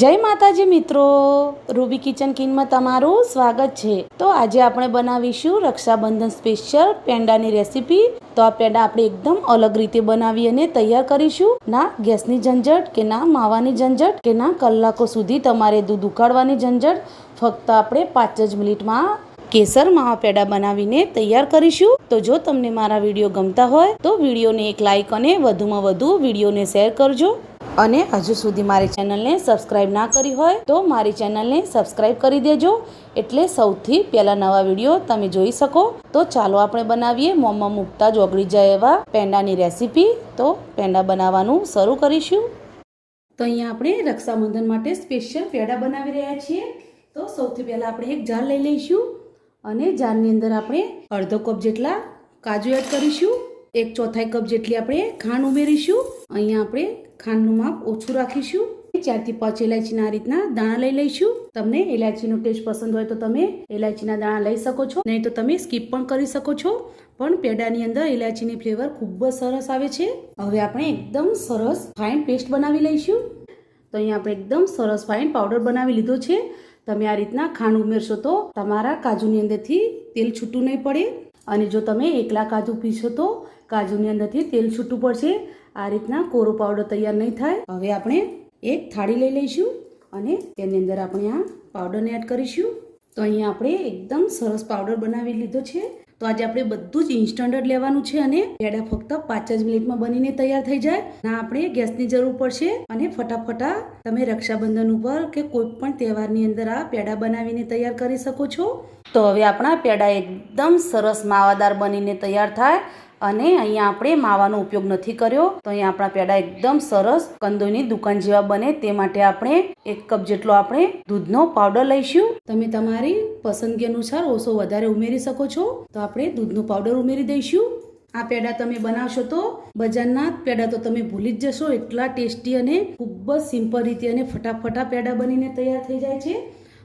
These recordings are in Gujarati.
જય માતાજી મિત્રો. રૂબી કિચન કિનમાં તમારું સ્વાગત છે. તો આજે આપણે બનાવીશું રક્ષાબંધન સ્પેશિયલ પેંડાની રેસીપી. તો આ પેંડા આપણે એકદમ અલગ રીતે બનાવી અને તૈયાર કરીશું. ના ગેસની ઝંઝટ કે ના માવાની ઝંઝટ કે ના કલાકો સુધી તમારે દૂધ ઉકાળવાની ઝંઝટ. ફક્ત આપણે પાંચ જ મિનિટમાં કેસર માવા પેડા બનાવીને તૈયાર કરીશું. તો જો તમને મારા વીડિયો ગમતા હોય તો વિડીયોને એક લાઇક અને વધુમાં વધુ વિડીયોને શેર કરજો. અને હજુ સુધી મારી ચેનલને સબસ્ક્રાઈબ ના કરી હોય તો મારી ચેનલને સબસ્ક્રાઈબ કરી દેજો. એટલે સૌથી પહેલાં નવા વીડિયો તમે જોઈ શકો. તો ચાલો આપણે બનાવીએ મોંમાં મૂકતા જ ઓગળી જાય એવા પેંડાની રેસીપી. તો પેંડા બનાવવાનું શરૂ કરીશું. તો અહીંયા આપણે રક્ષાબંધન માટે સ્પેશિયલ પેંડા બનાવી રહ્યા છીએ. તો સૌથી પહેલાં આપણે એક જાર લઈ લઈશું અને જારની અંદર આપણે અડધો કપ જેટલા કાજુ એડ કરીશું. એક ચોથાઈ કપ જેટલી આપણે ખાંડ ઉમેરીશું. અહીંયા આપણે ખાંડનું માપ ઓછું રાખીશું. ચારથી પાંચ ઇલાયચીના રીતના દાણા લઈ લઈશું. તમને ઇલાયચીનો ટેસ્ટ પસંદ હોય તો તમે ઇલાયચીના દાણા લઈ શકો છો. નહીં તો તમે સ્કીપ પણ કરી શકો છો. પણ પેડાની અંદર ઇલાયચીની ફ્લેવર ખૂબ જ સરસ આવે છે. હવે આપણે એકદમ સરસ ફાઇન પેસ્ટ બનાવી લઈશું. તો અહીંયા આપણે એકદમ સરસ ફાઇન પાવડર બનાવી લીધો છે. તમે આ રીતના ખાંડ ઉમેરશો તો તમારા કાજુની અંદરથી તેલ છૂટું નહીં પડે. અને જો તમે એકલા કાજુ પીશો તો કાજુની અંદરથી તેલ છૂટું પડશે. આ રીતના કોરો પાવડર તૈયાર નહીં થાય. હવે આપણે એક થાળી લઈ લઈશું અને તેની અંદર આપણે આ પાવડરને એડ કરીશું. તો અહીંયા આપણે એકદમ સરસ પાવડર બનાવી લીધો છે. તો આજે આપણે બધું જ ઇન્સ્ટન્ટ લેવાનું છે અને પેડા ફક્ત પાંચ જ મિનિટમાં બનીને તૈયાર થઈ જાય. ના, આપણે ગેસની જરૂર પડશે અને ફટાફટા તમે રક્ષાબંધન ઉપર કે કોઈ પણ તહેવારની અંદર આ પેડા બનાવીને તૈયાર કરી શકો છો. તો હવે આપણા પેડા એકદમ સરસ માવાદાર બનીને તૈયાર થાય. અને અહીંયા આપણે માવાનો ઉપયોગ નથી કર્યો. તો અહીંયા આપણા પેડા એકદમ સરસ કંદોઈની દુકાન જેવા બને તે માટે આપણે એક કપ જેટલો આપણે દૂધનો પાવડર લઈશું. તમે તમારી પસંદગી અનુસાર ઓછો વધારે ઉમેરી શકો છો. તો આપણે દૂધનો પાવડર ઉમેરી દઈશું. આ પેડા તમે બનાવશો તો બજારના પેડા તો તમે ભૂલી જ જશો, એટલા ટેસ્ટી અને ખૂબ જ સિમ્પલ રીતે અને ફટાફટા પેડા બનીને તૈયાર થઈ જાય છે.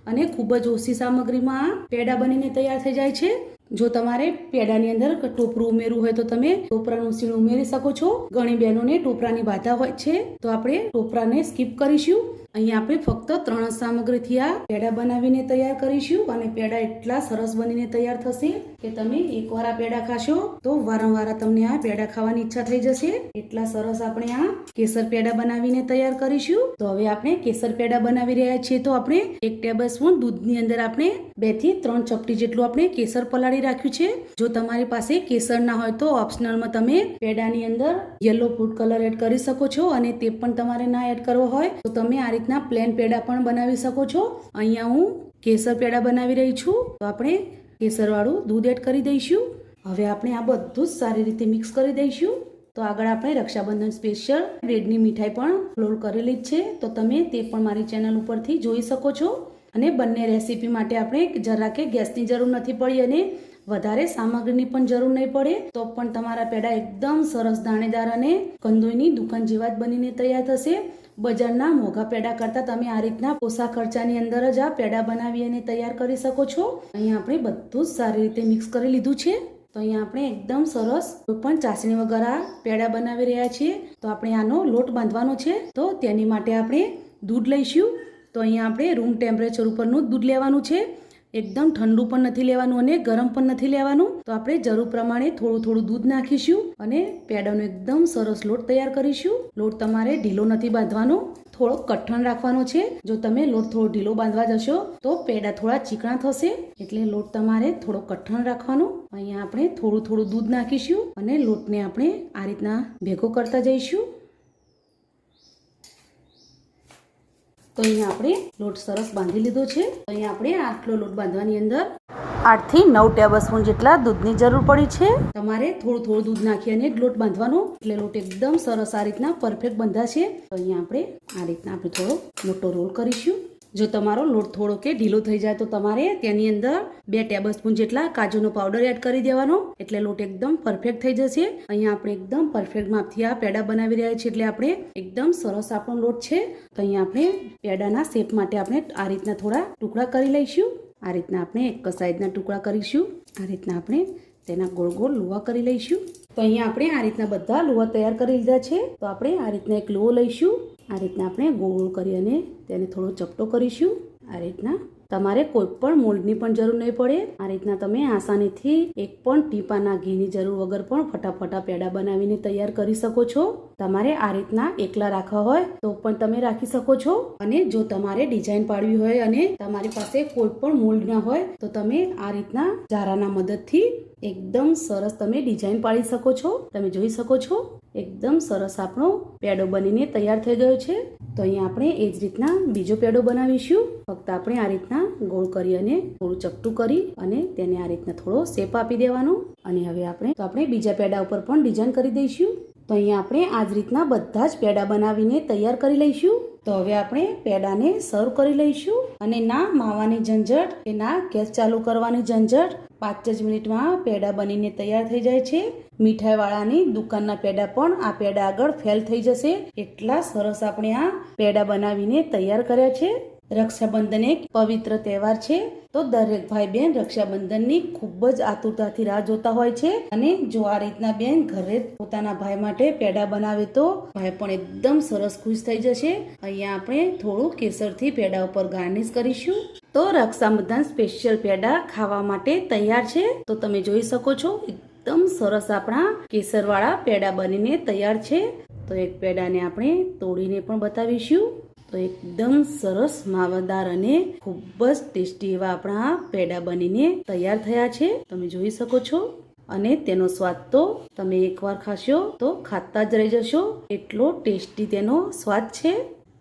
અને ખૂબ જ ઓછી સામગ્રીમાં પેડા બનીને તૈયાર થઈ જાય છે. જો તમારે પેડાની અંદર ટોપરું ઉમેરવું હોય તો તમે ટોપરાનું સીણ ઉમેરી શકો છો. ઘણી બહેનોને ટોપરાની બાધા હોય છે. તો આપણે ટોપરાને સ્કીપ કરીશું. અહીંયા આપણે ફક્ત ત્રણ સામગ્રીથી આ પેડા બનાવીને તૈયાર કરીશું અને પેડા એટલા સરસ બનીને તૈયાર થશે કે તમે એકવાર આ પેડા ખાશો તો વારંવાર તમને આ પેડા ખાવાની ઈચ્છા થઈ જશે. એટલા સરસ આપણે આ કેસર પેડા બનાવીને તૈયાર કરીશું. તો હવે આપણે કેસર પેડા બનાવી રહ્યા છીએ તો આપણે એક ટેબલ સ્પૂન દૂધની અંદર આપણે બેથી ત્રણ ચપટી જેટલું આપણે કેસર પલાળી રાખ્યું છે. જો તમારી પાસે કેસર ના હોય તો ઓપ્શનલમાં તમે પેડાની અંદર યલો ફૂડ કલર એડ કરી શકો છો અને તે પણ તમારે ના એડ કરવો હોય તો તમે આ રીતના પ્લેન પેડા પણ બનાવી શકો છો. અહીંયા હું કેસર પેડા બનાવી રહી છું. તો આપણે કેસરવાળું દૂધ એડ કરી દઈશું. હવે આપણે આ બધું જ સારી રીતે મિક્સ કરી દઈશું. તો આગળ આપણે રક્ષાબંધન સ્પેશિયલ બ્રેડની મીઠાઈ પણ ફ્લોર કરેલી જ છે. તો તમે તે પણ મારી ચેનલ ઉપરથી જોઈ શકો છો. અને બંને રેસીપી માટે આપણે જરા કે ગેસની જરૂર નથી પડી અને વધારે સામગ્રીની પણ જરૂર નહીં પડે. તો પણ તમારા પેડા એકદમ સરસ દાણેદાર અને કંદોઈની દુકાન જેવા જ બનીને તૈયાર થશે. બજારના મોંઘા પેડા કરતાં તમે આ રીતના ઓછા ખર્ચાની અંદર જ આ પેડા બનાવી અને તૈયાર કરી શકો છો. અહીંયા આપણે બધું જ સારી રીતે મિક્સ કરી લીધું છે. તો અહીંયા આપણે એકદમ સરસ પણ ચાસણી વગર આ પેડા બનાવી રહ્યા છીએ. તો આપણે આનો લોટ બાંધવાનો છે. તો તેની માટે આપણે દૂધ લઈશું. તો અહીંયા આપણે રૂમ ટેમ્પરેચર ઉપરનું દૂધ લેવાનું છે. એકદમ ઠંડુ પણ નથી લેવાનું અને ગરમ પણ નથી લેવાનું. તો આપણે જરૂર પ્રમાણે થોડું થોડું દૂધ નાખીશું અને પેડાનો એકદમ સરસ લોટ તૈયાર કરીશું. લોટ તમારે ઢીલો નથી બાંધવાનો, થોડો કઠણ રાખવાનો છે. જો તમે લોટ થોડો ઢીલો બાંધવા જશો, તો પેડા થોડા ચીકણા થશે. એટલે લોટ તમારે થોડો કઠણ રાખવાનો. અહીંયા આપણે થોડું થોડું દૂધ નાખીશું અને લોટને આપણે આ રીતના ભેગો કરતા જઈશું. તો અહીંયા આપણે લોટ સરસ બાંધી લીધો છે. તો અહીંયા આપણે આટલો લોટ બાંધવાની અંદર આઠથી નવ ટેબલ સ્પૂન જેટલા દૂધની જરૂર પડી છે. તમારે થોડું થોડું દૂધ નાખી અને લોટ બાંધવાનો. એટલે લોટ એકદમ સરસ આ રીતના પરફેક્ટ બંધાશે. તો અહીંયા આપણે આ રીતના આપણે થોડો મોટો રોલ કરીશું. જો તમારો લોટ થોડો કે ઢીલો થઈ જાય તો તમારે તેની અંદર બે ટેબલ સ્પૂન જેટલા કાજુનો પાવડર એડ કરી દેવાનો. એટલે લોટ એકદમ પરફેક્ટ થઈ જશે. અહીંયા આપણે એકદમ પરફેક્ટ માપથી આ પેડા બનાવી રહ્યા છીએ. એટલે આપણે એકદમ સરસ આપણો લોટ છે. તો અહીંયા આપણે પેડાના શેપ માટે આપણે આ રીતના થોડા ટુકડા કરી લઈશું. આ રીતના આપણે એક સાઈઝના ટુકડા કરીશું. આ રીતના આપણે તેના ગોળ ગોળ લુવા કરી લઈશું. તો અહીંયા આપણે આ રીતના બધા લુવા તૈયાર કરી લીધા છે. તો આપણે આ રીતના એક લુવો લઈશું. આ રીતના આપણે ગોળ કરી અને તેને થોડો ચપટો કરીશું. આ રીતના તમારે કોઈ પણ મોલ્ડની પણ જરૂર નહીં પડે. આ રીતના તમે આસાનીથી એક પણ ટીપાના ઘીની જરૂર વગર પણ ફટાફટા પેડા બનાવીને તૈયાર કરી શકો છો. તમારે આ રીતના એકલા રાખવા હોય તો પણ તમે રાખી શકો છો. અને જો તમારે ડિઝાઇન પાડવી હોય અને તમારી પાસે કોઈ પણ મોલ્ડ ના હોય તો તમે આ રીતના જારાના મદદથી એકદમ સરસ તમે ડિઝાઇન પાડી શકો છો. તમે જોઈ શકો છો. એકદમ સરસ આપણો પેડો બનીને તૈયાર થઈ ગયો છે. તો અહીંયા આપણે એ જ રીતના બીજો પેડો બનાવીશું. ફક્ત આપણે આ રીતના ગોળ કરી અને થોડું ચપટું કરી અને તેને આ રીતના થોડો શેપ આપી દેવાનો. અને હવે આપણે, તો આપણે બીજા પેડા ઉપર પણ ડિઝાઇન કરી દઈશું. તો અહીંયા આપણે આ જ રીતના બધા જ પેડા બનાવીને તૈયાર કરી લઈશું. તો હવે આપણે પેડાને સર્વ કરી લઈશું. અને ના માવાની ઝંઝટ કે ના ગેસ ચાલુ કરવાની ઝંઝટ પાંચ જ મિનિટમાં પેડા બનીને તૈયાર થઈ જાય છે. મીઠાઈવાળાની દુકાનના પેડા પણ આ પેડા આગળ ફેલ થઈ જશે. એટલા સરસ આપણે આ પેડા બનાવીને તૈયાર કર્યા છે. રક્ષાબંધન એક પવિત્ર તહેવાર છે. તો દરેક ભાઈ બહેન રક્ષાબંધનની ખૂબ જ આતુરતાથી રાહ જોતા હોય છે. અને જો આ રીતના બેન ઘરે પોતાના ભાઈ માટે પેડા બનાવે તો ભાઈ પણ એકદમ સરસ ખુશ થઈ જશે. અહીંયા આપણે થોડું કેસરથી પેડા ઉપર ગાર્નિશ કરીશું. તો રક્ષાબંધન સ્પેશિયલ પેડા ખાવા માટે તૈયાર છે. તો તમે જોઈ શકો છો એકદમ સરસ આપણા કેસરવાળા પેડા બનીને તૈયાર છે. તો એક પેડાને આપણે તોડીને પણ બતાવીશું. તો એકદમ સરસ માવાદાર અને ખૂબ જ ટેસ્ટી એવા આપણા પેડા બનીને તૈયાર થયા છે. તમે જોઈ શકો છો. અને તેનો સ્વાદ તો તમે એકવાર ખાશો તો ખાતા જ રહી જશો. એટલો ટેસ્ટી તેનો સ્વાદ છે.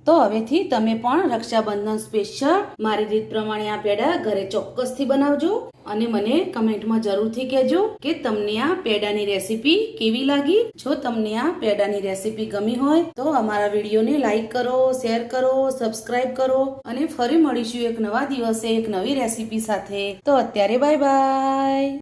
તો હવેથી તમે પણ રક્ષાબંધન સ્પેશિયલ મારી રીત પ્રમાણે આ પેડા ઘરે ચોક્કસથી બનાવજો. અને મને કમેન્ટમાં જરૂરથી કહેજો કે તમને આ પેડાની રેસીપી કેવી લાગી. જો તમને આ પેડાની રેસીપી ગમી હોય તો અમારા વિડીયોને લાઈક કરો, શેર કરો, સબસ્ક્રાઇબ કરો અને ફરી મળીશું એક નવા દિવસે એક નવી રેસીપી સાથે. તો અત્યારે બાય બાય.